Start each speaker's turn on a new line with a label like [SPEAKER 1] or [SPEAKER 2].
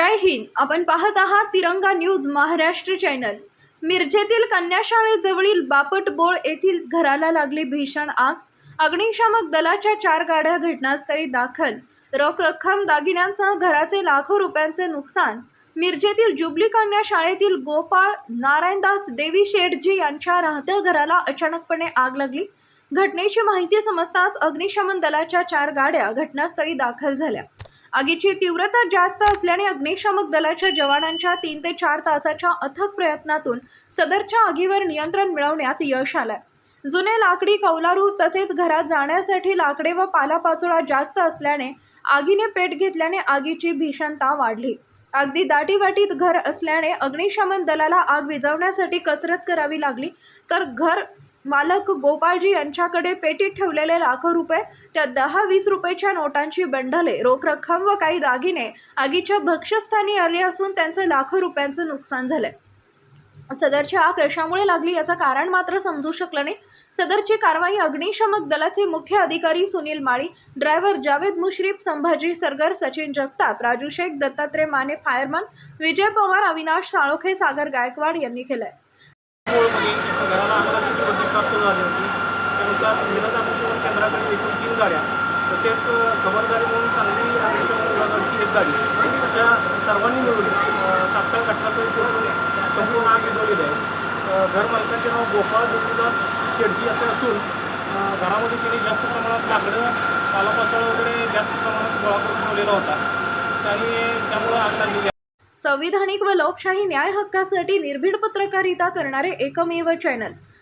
[SPEAKER 1] जय हिंद. आपण पाहत आहात तिरंगा न्यूज महाराष्ट्र चॅनल. मिरजेतील कन्याशाळेजवळील बापटबोळ येथील घराला लागली भीषण आग. अग्निशामक दलाच्या चार गाड्या घटनास्थळी दाखल. रोख रक्कम दागिन्यांसह घराचे लाखो रुपयांचे नुकसान. मिरजेतील जुबली कन्या शाळेतील गोपाळ नारायणदास देवी शेठजी यांच्या राहत्या घराला अचानकपणे आग लागली. घटनेची माहिती समजताच अग्निशमन दलाच्या चार गाड्या घटनास्थळी दाखल झाल्या. आगीची तीव्रता जास्त असल्याने अग्निशामक दलाच्या जवानांच्या तीन ते चार तासाच्या अथक प्रयत्नातून सदरच्या आगीवर नियंत्रण मिळवण्यात यश आलंय. जुने लाकडी कौलारू तसेच घरात जाण्यासाठी लाकडे व पालापाचोळा जास्त असल्याने आगीने पेट घेतल्याने आगीची भीषणता वाढली. अगदी दाटीवाटीत घर असल्याने अग्निशमन दलाला आग विझवण्यासाठी कसरत करावी लागली तर घर मालक गोपाळजी यांच्याकडे पेटीत ठेवलेले लाखो रुपये त्या दहा वीस रुपयाच्या नोटांची बंडले रोख रक्कम व काही दागिने आगीच्या भक्ष्यस्थानी आले असून त्यांचं लाखो रुपयांचं नुकसान झालंय सदरची आग कशामुळे लागली याचं कारण मात्र समजू शकलं नाही. सदरची कारवाई अग्निशमक दलाचे मुख्य अधिकारी सुनील माळी ड्रायव्हर जावेद मुश्रीफ संभाजी सरगर सचिन जगताप राजू शेख दत्तात्रय माने फायरमन विजय पवार अविनाश साळोखे सागर गायकवाड यांनी केलंय.
[SPEAKER 2] माहिती प्राप्त झाली होती. त्यानुसार मिरज अग्निशमन केंद्राकडे एकूण तीन गाड्या तसेच खबरदारी म्हणून सांगली अग्निशमन विभागाची एक गाडी. अशा सर्वांनी मिळून तात्काळ घटनास्थळी पोहोचून संपूर्ण आग विजवलेली आहे. घर मालकाचे नाव गोपाळ जोशीदास शेडजी असे असून घरामध्ये तिने जास्त प्रमाणात लाकडं पालापाचोळा वगैरे जास्त प्रमाणात गोळा करून ठेवलेला होता. आणि त्यामुळं आग लागलेली
[SPEAKER 1] संविधानिक व लोकशाही न्याय हक्कासाठी निर्भीड पत्रकारिता करणारे एकमेव चॅनल.